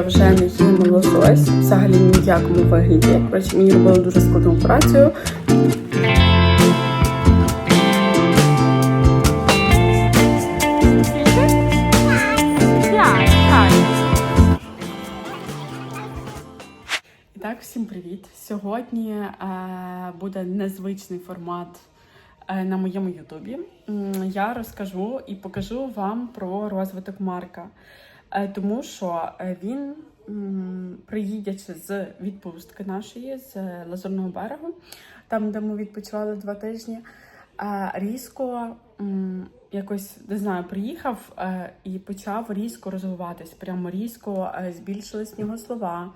я вже не їм лосось, взагалі ні в якому вигляді. Коротше, мені робили дуже складну операцію. І так, всім привіт! Сьогодні е, буде незвичний формат е, на моєму Ютубі. Я розкажу і покажу вам про розвиток Марка, тому що е, він, приїдячи з відпустки нашої з Лазурного берегу, там, де ми відпочивали два тижні, е, різко якось не знаю, приїхав е, і почав різко розвиватись. Прямо різко е, збільшились в нього слова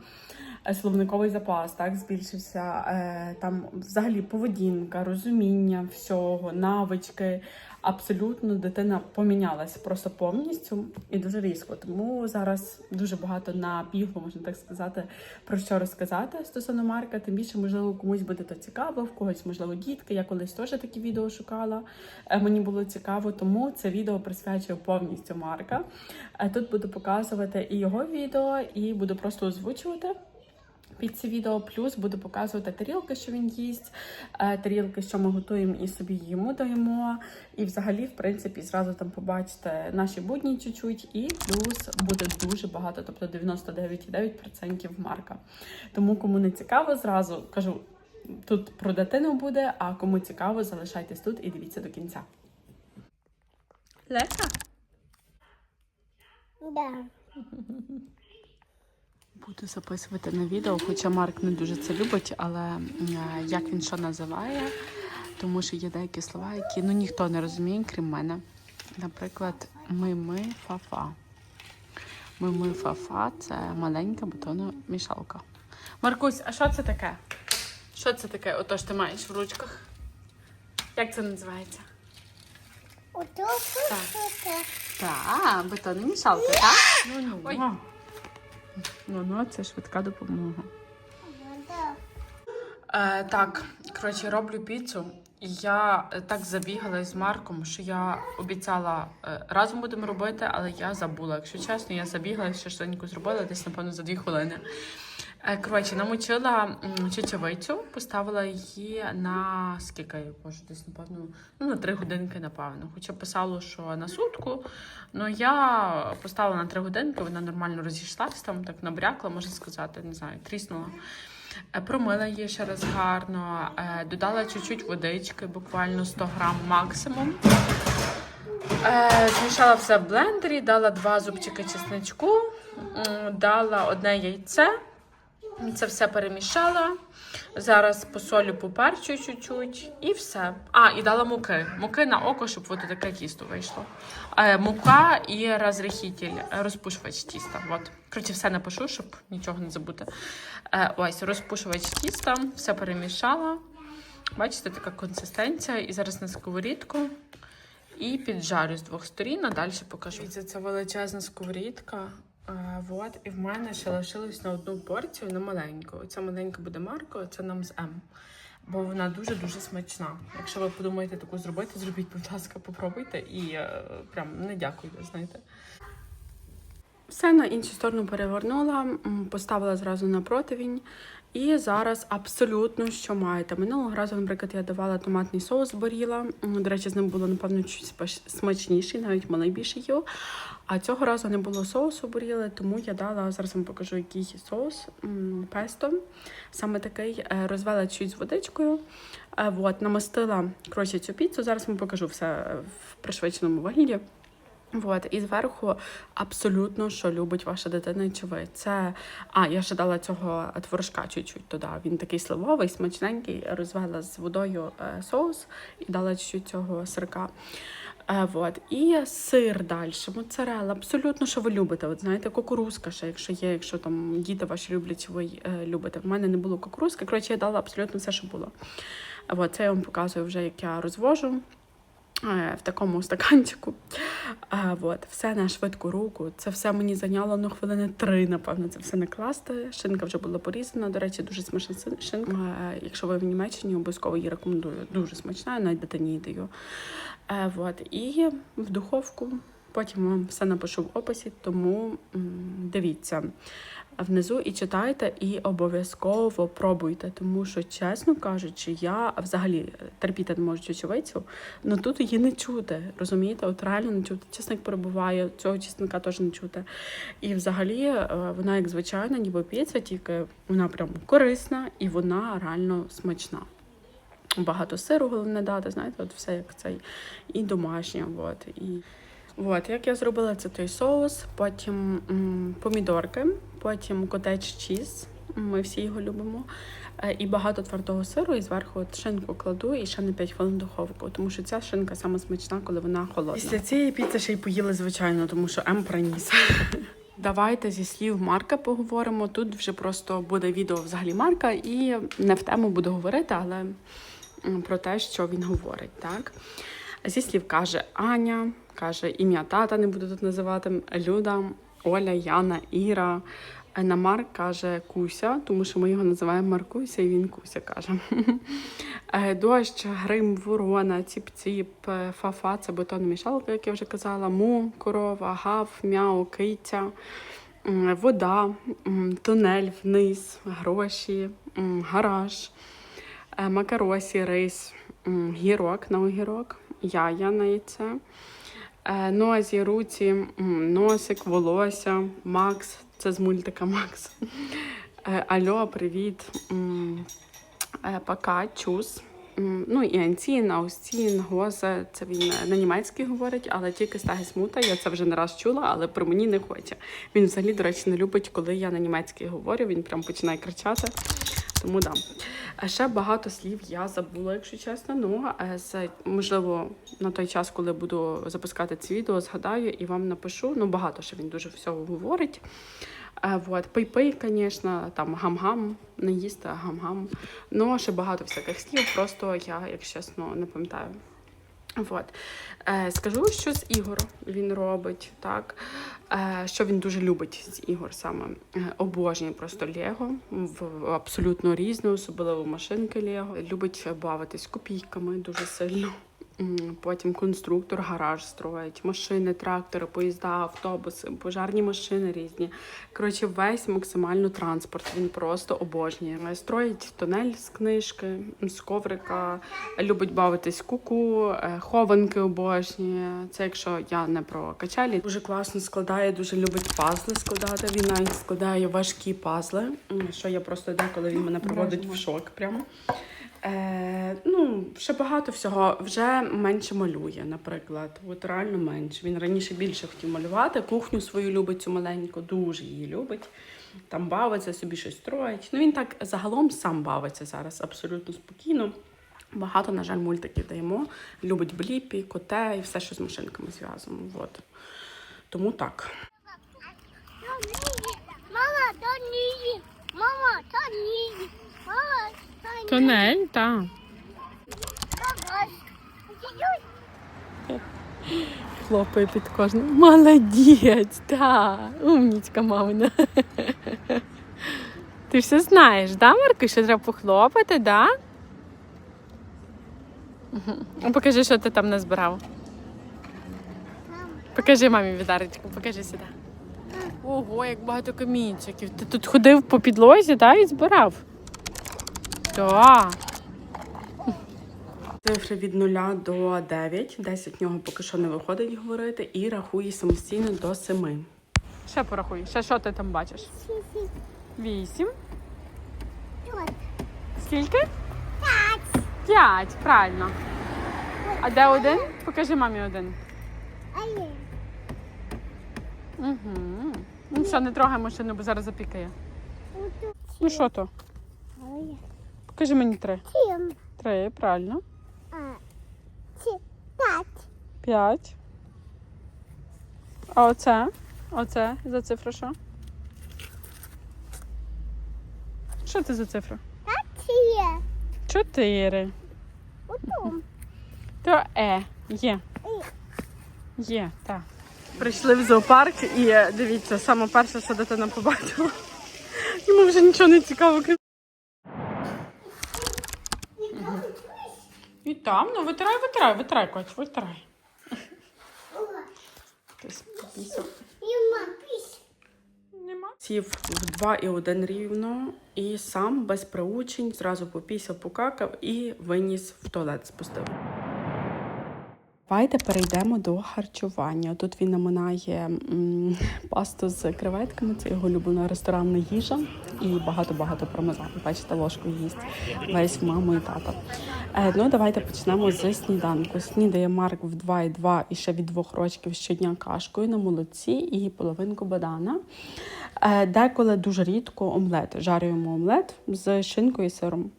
е, словниковий запас, так збільшився е, там взагалі поведінка, розуміння всього, навички. Абсолютно дитина помінялася просто повністю і дуже різко. Тому зараз дуже багато на піглу, можна так сказати, про що розказати стосовно Марка. Тим більше, можливо, комусь буде то цікаво, в когось, можливо, дітки. Я колись теж такі відео шукала. Е, Мені було цікаво, тому це відео присвячую повністю Марка. Е, Тут буду показувати і його відео, і буду просто озвучувати. Під це відео плюс буду показувати тарілки, що він їсть, е, тарілки, що ми готуємо і собі йому даємо. І взагалі, в принципі, зразу там побачите наші будні чуть-чуть, і плюс буде дуже багато, тобто 99,9% марка. Тому кому не цікаво, зразу кажу, тут про дитину буде, а кому цікаво, залишайтесь тут і дивіться до кінця. Леся? Да. Буду записувати на відео, хоча Марк не дуже це любить, але е, як він що називає, тому що є деякі слова, які ну ніхто не розуміє, крім мене. Наприклад, ми-ми фа-фа. Ми-ми фа-фа це маленька бетономішалка. Маркусь, а що це таке? Що це таке? Отож ти маєш в ручках? Як це називається? Ото Так. Так, бетономішалка, так? Ну, ну. Ну, ну, це швидка допомога. Е, так, коротше, роблю піцу. Я е, так забігала з Марком, що я обіцяла е, разом будемо робити, але я забула. Якщо чесно, я забігла ще швиденько зробила десь, напевно, за дві хвилини. Е, коротше, намочила чечевицю, поставила її на скільки я боже, десь, напевно, ну, на три годинки, напевно. Хоча писало, що на сутку. Ну я поставила на три годинки, вона нормально розійшлася, там так набрякла, можна сказати, не знаю, тріснула. Е, Промила її ще раз гарно, е, додала чуть-чуть водички, буквально 100 грам максимум. Змішала все в блендері, дала два зубчики чесничку, дала одне яйце. Це все перемішала. Зараз посолю поперчу чуть-чуть і все. А, і дала муки. Муки на око, щоб от таке тісто вийшло. Е, мука і розрихітель, розпушувач тіста. От. Коротше, все напишу, щоб нічого не забути. Е, ось, розпушувач тіста, все перемішала. Бачите, така консистенція. І зараз на сковорідку. І піджарю з двох сторін, а далі покажу. Це, величезна сковорідка. Е, вот, і в мене ще лишилось на одну порцію на маленьку. Оця маленька буде Марко, це нам з М. Бо вона дуже-дуже смачна. Якщо ви подумаєте таку зробити, зробіть, будь ласка, попробуйте і е, прям не дякую, знаєте. Все на іншу сторону перевернула, поставила зразу на противінь. І зараз абсолютно що маєте. Минулого разу, наприклад, я давала томатний соус боріла. До речі, з ним було, напевно, чуть смачніший, навіть малий більше їв. А цього разу не було соусу боріли, тому я дала, зараз вам покажу, який соус песто. Саме такий е, розвела чуть з водичкою. Е, Вот, намастила коротше, цю піцу. Зараз вам покажу все в пришвидшеному вигляді. Вот, і зверху абсолютно, що любить ваша дитина, чи ви. Це. А, я ще дала цього творожка чуть-чуть туди. Він такий сливовий, смачненький, розвела з водою е, соус і дала чуть-чуть цього сирка. Е, вот. І сир далі, моцарелла, абсолютно, що ви любите. От знаєте, кукурузка ще, якщо є, якщо там діти ваші люблять, ви е, любите. В мене не було кукурузки. Коротше, я дала абсолютно все, що було. От, це я вам показую вже, як я розвожу в такому стаканчику. А, вот, все на швидку руку. Це все мені зайняло ну, хвилини три, напевно, це все накласти. Шинка вже була порізана. До речі, дуже смачна шинка. Е, якщо ви в Німеччині, обов'язково її рекомендую. Дуже смачна, навіть дитині даю. Е, вот, і в духовку Потім вам все напишу в описі, тому дивіться внизу і читайте, і обов'язково пробуйте. Тому що, чесно кажучи, я взагалі терпіти не можу чечевицю, але тут її не чути. Розумієте? От реально не чути. Чесник перебуває, цього чесника теж не чути. І взагалі е, вона, як звичайна, ніби піца, тільки вона прям корисна і вона реально смачна. Багато сиру головне дати, знаєте, от все як цей і домашнє. От, і... От, як я зробила це той соус, потім м, помідорки, потім котедж чіз. Ми всі його любимо. Е, І багато твердого сиру, і зверху от шинку кладу і ще на 5 хвилин в духовку, тому що ця шинка саме смачна, коли вона холодна. Після цієї піци ще й поїли, звичайно, тому що М приніс. Давайте зі слів Марка поговоримо. Тут вже просто буде відео взагалі Марка, і не в тему буду говорити, але про те, що він говорить, так? Зі слів каже Аня, каже ім'я тата, не буду тут називати, Люда, Оля, Яна, Іра. На Марк каже Куся, тому що ми його називаємо Маркуся, і він Куся каже. Е, Дощ, грим, ворона, ціп-ціп, е, фафа це бетономішалка, як я вже казала, му, корова, гав, мяу, киця, вода, тунель вниз, гроші, гараж, е, макаросі, рис, гірок на огірок, яя на яйце. Е, Нозі, руці, носик, волосся, Макс, це з мультика Макс. Е, Альо, привіт. е, Пока, чус. Ну і Анцін, Аустін, Гозе, це він на німецький говорить, але тільки Стагісмута. Я це вже не раз чула, але про мені не хоче. Він взагалі, до речі, не любить, коли я на німецький говорю. Він прям починає кричати. Тому да. Ще багато слів я забула, якщо чесно. Ну, це можливо, на той час, коли буду запускати це відео, згадаю і вам напишу. Ну, багато ще він дуже всього говорить. От, Вот. Пий-пий, звісно, там гам-гам, не їсти, гам-гам. Ну, ще багато всяких слів, просто я, якщо чесно, не пам'ятаю. Вот. Е, скажу, що з ігор він робить, так? Е, що він дуже любить з ігор саме. Е, обожнює просто Лего, в абсолютно різне, особливо машинки Лего. Любить бавитись копійками дуже сильно. Потім конструктор, гараж строїть, машини, трактори, поїзда, автобуси, пожарні машини різні. Коротше, весь максимально транспорт. Він просто обожнює. Строїть тунель з книжки, з коврика, любить бавитись куку, е, хованки обожнює. Це якщо я не про качелі. Дуже класно складає, дуже любить пазли складати. Він навіть складає важкі пазли, що я просто деколи він мене проводить в шок. Прямо. Е, ну, ще багато всього. Вже менше малює, наприклад. От реально менше. Він раніше більше хотів малювати. Кухню свою любить цю маленьку, дуже її любить. Там бавиться, собі щось строїть. Ну він так загалом сам бавиться зараз абсолютно спокійно. Багато, на жаль, мультиків даємо. Любить бліпі, коте і все, що з машинками зв'язано. От. Тому так. Мама, то ні. Мама, то ні. Тунель, так. Хлопає під кожним. Молодець, так. Умнічка мамина. Ти все знаєш, да, Марко, що треба похлопати, да? А Покажи, що ти там назбирав. Покажи мамі відарочку, покажи сюди. Ого, як багато камінчиків. Ти тут ходив по підлозі, да, і збирав? Так. Цифри від 0 до 9. 10 в нього поки що не виходить говорити і рахує самостійно до 7. Ще порахуй. Ще що ти там бачиш? сі-сі. 8. Скільки? Так. 5, правильно. А де один? Покажи мамі один. Угу. Ну що, не трогай машину, бо зараз запікає. Ну що то? Покажи мені три. Сім. Три, правильно. А. Сі. П'ять. П'ять. А оце? Оце за цифра що? Що це за цифра? Є. Чотири. Отут. То е. Є. Є. Є, так. Прийшли в зоопарк і е, дивіться, саме перше, що дитина побачила. Йому вже нічого не цікаво. крім- Мгм. І там, ну витирай, витирай, витирай, коч, витирай. Нема. Нема. Сів в 2 і 1 рівно і сам без приучень зразу попісяв, покакав і виніс в туалет спустив. Давайте перейдемо до харчування. Тут він наминає м, пасту з креветками, це його улюблена ресторанна їжа і багато-багато пармезану. Бачите, ложку їсть весь маму і тата. Е, ну, давайте почнемо з сніданку. Снідає Марк в 2,2 і ще від двох рочків щодня кашкою на молоці і половинку бадана. Е, деколи дуже рідко омлет. Жарюємо омлет з шинкою і сиром.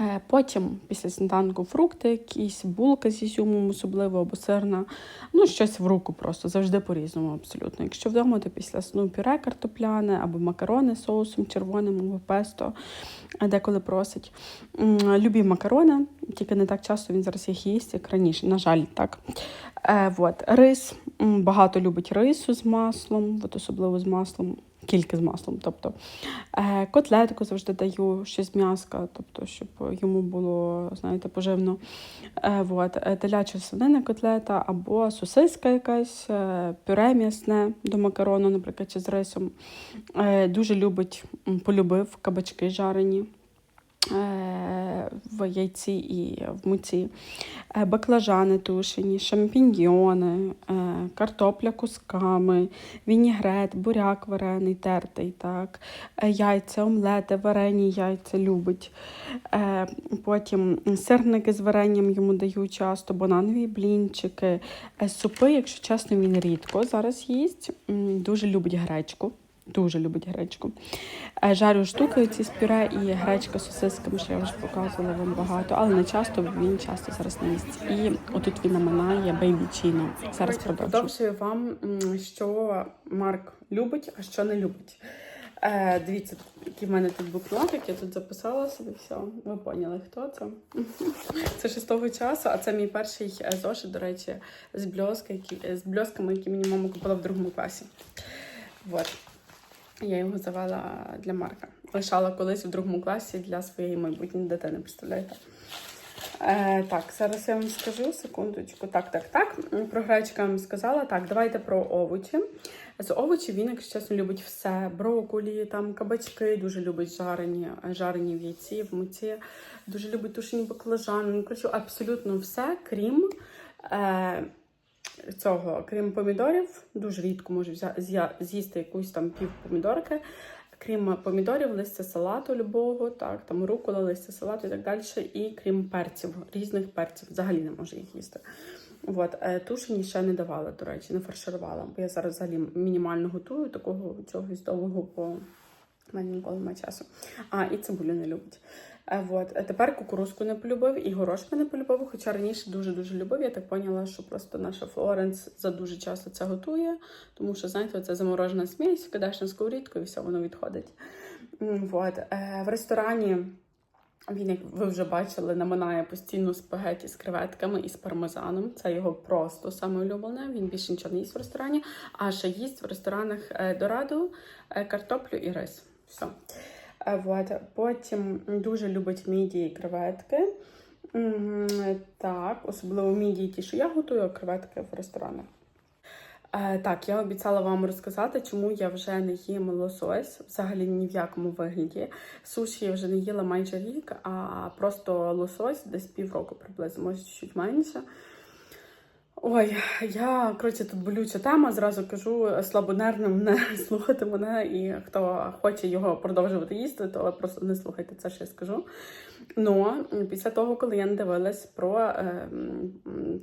Е, Потім після сніданку фрукти, якісь булка з ізюмом, особливо або сирна. Ну, щось в руку просто, завжди по-різному, абсолютно. Якщо вдома, то після сну пюре картопляне або макарони з соусом червоним або песто, деколи просить. Любі макарони, тільки не так часто він зараз їх їсть, як раніше, на жаль, так. Е, вот. Рис. Багато любить рису з маслом, от особливо з маслом, тільки з маслом. Тобто е, котлетку завжди даю, щось з м'яска, тобто, щоб йому було, знаєте, поживно. Е, вот. Е, Теляча свинина котлета або сосиска якась, пюре м'ясне до макарону, наприклад, чи з рисом. Дуже любить, полюбив кабачки жарені. Е, В яйці і в муці, Е, баклажани тушені, шампіньйони, е, картопля кусками, вінігрет, буряк варений, тертий, так, яйця, омлети, варені яйця любить. Потім сирники з варенням йому даю часто, бананові блінчики, супи, якщо чесно, він рідко зараз їсть. Дуже любить гречку. Дуже любить гречку. Е, Жарю штуки ці з пюре і гречка з сосисками, що я вже показувала вам багато, але не часто, він часто зараз не їсть. І отут він наминає бейбі чіно. Зараз продовжую вам, що Марк любить, а що не любить. Е, дивіться, який в мене тут блокнотик, я тут записала собі все. Ви поняли, хто це? Це ще з того часу, а це мій перший е, зошит, до речі, з, бльоска, які, з бльосками, які мені мама купила в другому класі. Вот. Я його завела для Марка. Лишала колись в другому класі для своєї майбутньої дитини, представляєте? Е, так, зараз я вам скажу секундочку. Так, так, так. Про гречку я вам сказала. Так, давайте про овочі. З овочів він, якщо чесно, любить все. Брокколі, там кабачки, дуже любить жарені, жарені в яйці, в муці. Дуже любить тушені баклажани. Ну, коротше, абсолютно все, крім. Е, цього, крім помідорів, дуже рідко з'я- з'їсти якусь там пів помідорки. Крім помідорів, листя салату любого, так, там рукола, листя салату і так далі. І крім перців, різних перців, взагалі не може їх їсти. От, е, тушені ще не давала, до речі, не фарширувала, бо я зараз взагалі мінімально готую такого чогось довгого, бо в мене ніколи немає часу. А, і цибулю не любить. Е, Вот. Е, Тепер кукурузку не полюбив і горошка не полюбив, хоча раніше дуже-дуже любив. Я так поняла, що просто наша Флоренс за дуже часто це готує, тому що, знаєте, це заморожена смесь, кидаєш на сковорідку і все, воно відходить. Вот. Е, В ресторані він, як ви вже бачили, наминає постійно спагеті з креветками і з пармезаном. Це його просто саме улюблене. Він більше нічого не їсть в ресторані, а ще їсть в ресторанах Дораду картоплю і рис. Все. Вот. Потім дуже любить мідії і креветки. Так, особливо мідії ті, що я готую, а креветки в ресторанах. Так, я обіцяла вам розказати, чому я вже не їм лосось, взагалі ні в якому вигляді. Суші я вже не їла майже рік, а просто лосось десь півроку приблизно, може чуть менше. Ой, я коротше тут болюча тема. Зразу кажу слабонервним не слухати мене, і хто хоче його продовжувати їсти, то просто не слухайте це, що я скажу. Ну, після того, коли я надивилась про е,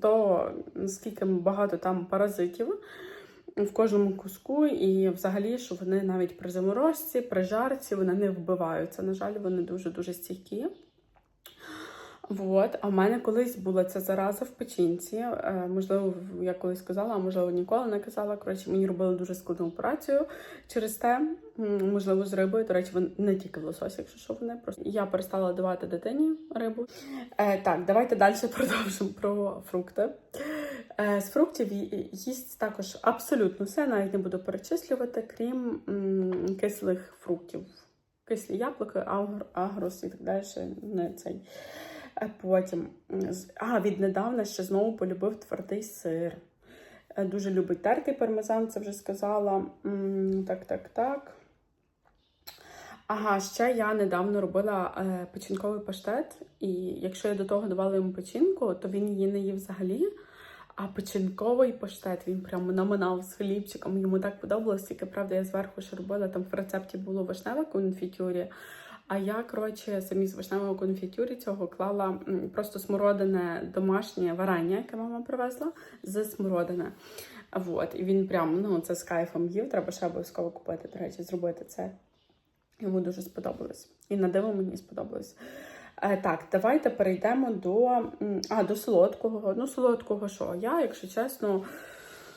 то, скільки багато там паразитів в кожному куску, і взагалі, що вони навіть при заморозці, при жарці вони не вбиваються. На жаль, вони дуже-дуже стійкі. Вот. А в мене колись була ця зараза в печінці. Е, можливо, я колись казала, а можливо, ніколи не казала. Коротше, мені робили дуже складну операцію через те, можливо, з рибою. До речі, не тільки в лосось, якщо що вони просто я перестала давати дитині рибу. Е, так, давайте далі продовжимо про фрукти. Е, з фруктів їсть також абсолютно все, навіть не буду перечислювати, крім м, кислих фруктів. Кислі яблуки, агр, агрос і так далі. Не цей. Е, Потім, а, віднедавна ще знову полюбив твердий сир. Е, Дуже любить тертий пармезан, це вже сказала. Так, так, так. Ага, ще я недавно робила е, печінковий паштет, і якщо я до того давала йому печінку, то він її не їв взагалі. А печінковий паштет він прямо наминав з хлібчиком. Йому так подобалось, тільки правда, я зверху ще робила. Там в рецепті було вишневе конфітюрі. А я, коротше, замість вишневого конфітюрі цього клала просто смородине домашнє варення, яке мама привезла з смородини. Вот. І він прям ну, це з кайфом їв. Треба ще обов'язково купити, до речі, зробити це. Йому дуже сподобалось. І на диво мені сподобалось. Е, так, давайте перейдемо до, а, до солодкого. Ну, солодкого що? Я, якщо чесно,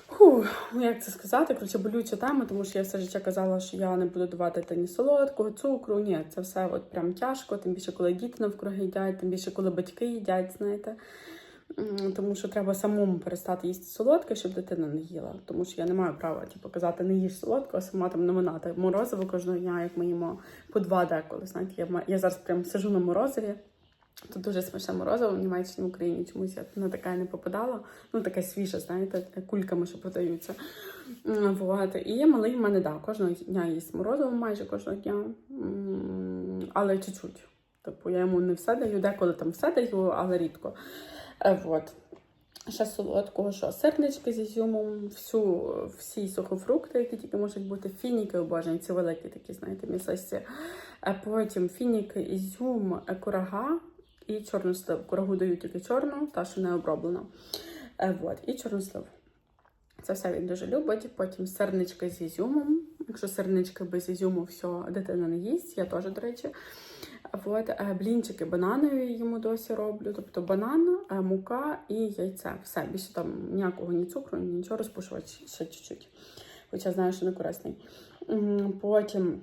фу, ну як це сказати, коротше, болюча тема, тому що я все життя казала, що я не буду давати та солодкого, цукру. Ні, це все от прям тяжко, тим більше, коли діти навкруги їдять, тим більше, коли батьки їдять, знаєте. Тому що треба самому перестати їсти солодке, щоб дитина не їла. Тому що я не маю права типу, казати, не їж солодко, а сама там наминати морозиво кожного дня, як ми їмо по два деколи. Знаєте, я, я зараз прям сижу на морозиві. Тут дуже смачне морозиво в Німеччині в Україні чомусь я на таке не попадала. Ну, таке свіже, знаєте, кульками, що продаються. Вот. І малий в мене да, кожного дня їсть морозиво, майже кожного дня. Але чуть-чуть. Типу, я йому не все даю, деколи там все даю, але рідко. Е, Вот. Ще солодкого, що сирнички з ізюмом, всю, всі сухофрукти, які тільки можуть бути, фініки обожнюю, ці великі такі, знаєте, місисті. А потім фініки, ізюм, е, курага і чорнослив. Курагу дають тільки чорну, та що не оброблена. Е, Вот. І чорнослив. Це все він дуже любить. Потім сирнички з ізюмом. Якщо сирнички без ізюму, все, дитина не їсть, я теж, до речі. От, е, блінчики бананові йому досі роблю. Тобто банан, е, мука і яйце. Все, більше там ніякого ні цукру, нічого розпушувати ще чуть-чуть. Хоча знаю, що не корисний. Потім,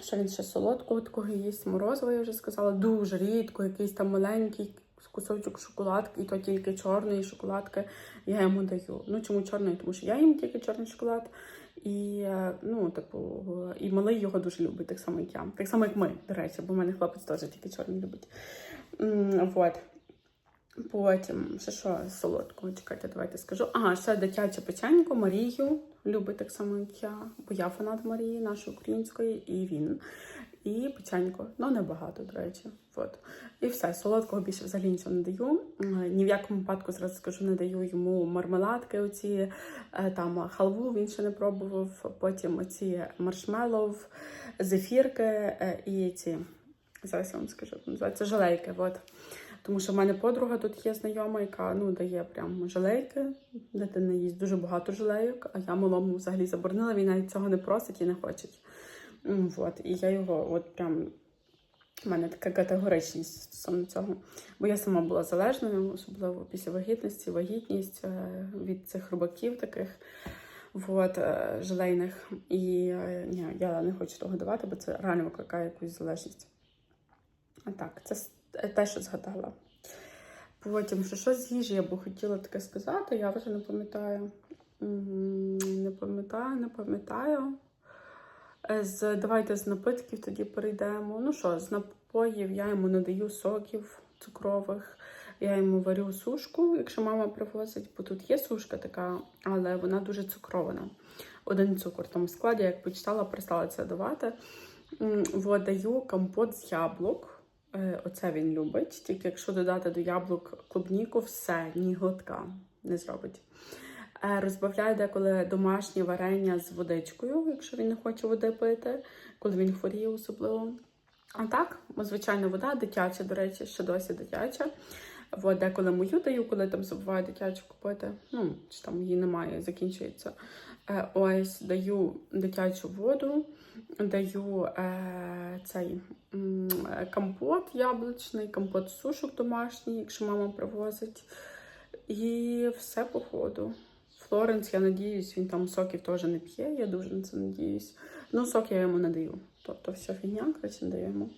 що він ще солодкого такого їсть, морозиво, я вже сказала, дуже рідко, якийсь там маленький кусочок шоколадки, і то тільки чорної шоколадки я йому даю. Ну чому чорної? Тому що я їм тільки чорний шоколад. І е, ну, типу, і малий його дуже любить, так само, як я. Так само, як ми, до речі, бо в мене хлопець теж тільки чорний любить. Вот. Потім, ще що солодкого, чекайте, давайте скажу. Ага, ще дитяче печенько, Марію любить так само, як я, бо я фанат Марії, нашої української, і він. І печенько, ну небагато, до речі. От. І все, солодкого більше взагалі нічого не даю. Ні в якому випадку зразу скажу, не даю йому мармеладки, оці е, там халву він ще не пробував. Потім оці маршмеллоу, зефірки е, і ці. Зараз я вам скажу, називається желейки. От. Тому що в мене подруга тут є знайома, яка ну, дає прям желейки. Дитина їсть дуже багато желейок, а я малому взагалі заборонила, він навіть цього не просить і не хоче. Вот. І я його от прям. У мене така категоричність стосовно цього. Бо я сама була залежною, особливо після вагітності, вагітність е, від цих рубаків таких вот, е, желейних. І е, ні, я не хочу того давати, бо це реально викликає якусь залежність. А так, це те, що згадала. Потім, що щось з їжі я би хотіла таке сказати, я вже не пам'ятаю. Не пам'ятаю, не пам'ятаю. Е, З, давайте з напитків тоді перейдемо. Ну що, з напоїв я йому надаю соків цукрових. Я йому варю сушку, якщо мама привозить, бо тут є сушка така, але вона дуже цукрована. Один цукор там в складі, як почитала, перестала це давати. М, Вот, даю компот з яблук. Е, Оце він любить. Тільки якщо додати до яблук клубніку, все, ні глотка не зробить. Е, Розбавляю деколи домашнє варення з водичкою, якщо він не хоче води пити, коли він хворіє особливо. А так, звичайно, вода дитяча, до речі, ще досі дитяча. От, деколи мою даю, коли там забуваю дитячу купити. Ну, чи там її немає, закінчується. Е, ось даю дитячу воду, даю е, цей е, компот яблучний, компот сушок домашній, якщо мама привозить. І все по ходу. Флоренс, я надіюсь, він там соків теж не п'є, я дуже на це надіюсь. Ну, сок я йому не даю. Тобто все фігня, коротше, не даю.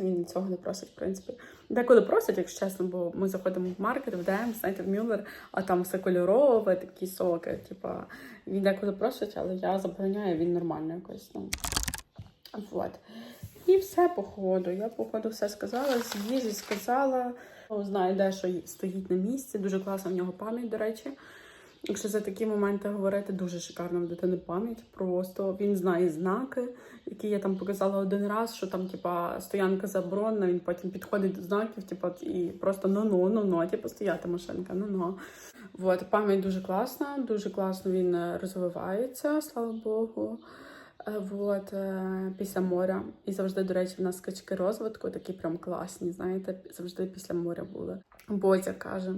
Він цього не просить, в принципі. Деколи просить, якщо чесно, бо ми заходимо в маркет, в ДМ, знаєте, в Мюллер, а там все кольорове, такі соки. Типа, він деколи просить, але я забороняю, він нормально якось. Ну. Вот. І все по ходу. Я по ходу все сказала, з їжі сказала. Знаю, де що стоїть на місці. Дуже класна в нього пам'ять, до речі. Якщо за такі моменти говорити, дуже шикарна в дитини пам'ять. Просто він знає знаки, які я там показала один раз, що там, типа, стоянка заборонена, він потім підходить до знаків, типа, і просто ну-ну, ну-ну, типу, стояти машинка, ну-ну. Вот, пам'ять дуже класна, дуже класно він е, розвивається, слава Богу. Е, Вот, е, після моря. І завжди, до речі, в нас скачки розвитку такі прям класні, знаєте, завжди після моря були. Бозя каже.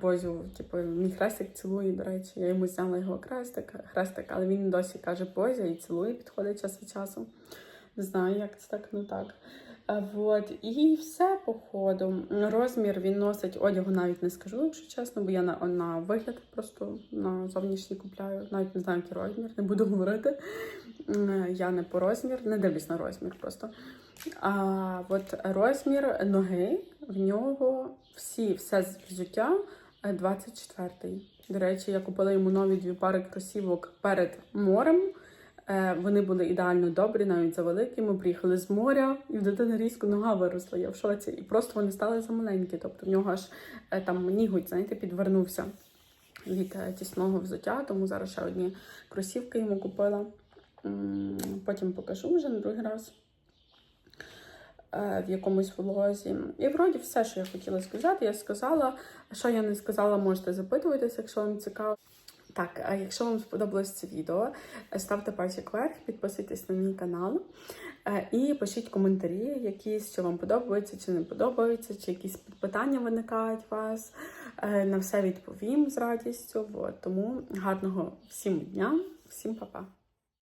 Бозю, типу, мій хрестик цілує, до речі, я йому зняла його хрестик, хрестик, але він досі каже Бозя і цілує, підходить час від часу. Не знаю, як це так, ну так. Вот. І все по ходу. Розмір він носить одягу, навіть не скажу, якщо чесно, бо я на, на вигляд просто на зовнішній купляю. Навіть не знаю, який розмір, не буду говорити. Я не по розмір, не дивлюсь на розмір просто. А от розмір ноги в нього всі, все взуття 24-й. До речі, я купила йому нові дві пари кросівок перед морем. Е, Вони були ідеально добрі, навіть за великі. Ми приїхали з моря, і в дитини різко нога виросла. Я в шоці. І просто вони стали замаленькі. Тобто в нього аж е, там ніготь, знаєте, підвернувся від е, тісного взуття. Тому зараз ще одні кросівки йому купила. Потім покажу вже на другий раз е, в якомусь влозі. І вроді все, що я хотіла сказати, я сказала. Що я не сказала, можете запитуватися, якщо вам цікаво. Так, а якщо вам сподобалось це відео, е, ставте пальчик вверх, підписуйтесь на мій канал е, і пишіть коментарі, якісь, що вам подобається чи не подобається, чи якісь питання виникають у вас. Е, На все відповім з радістю. Тому гарного всім дня, всім па-па.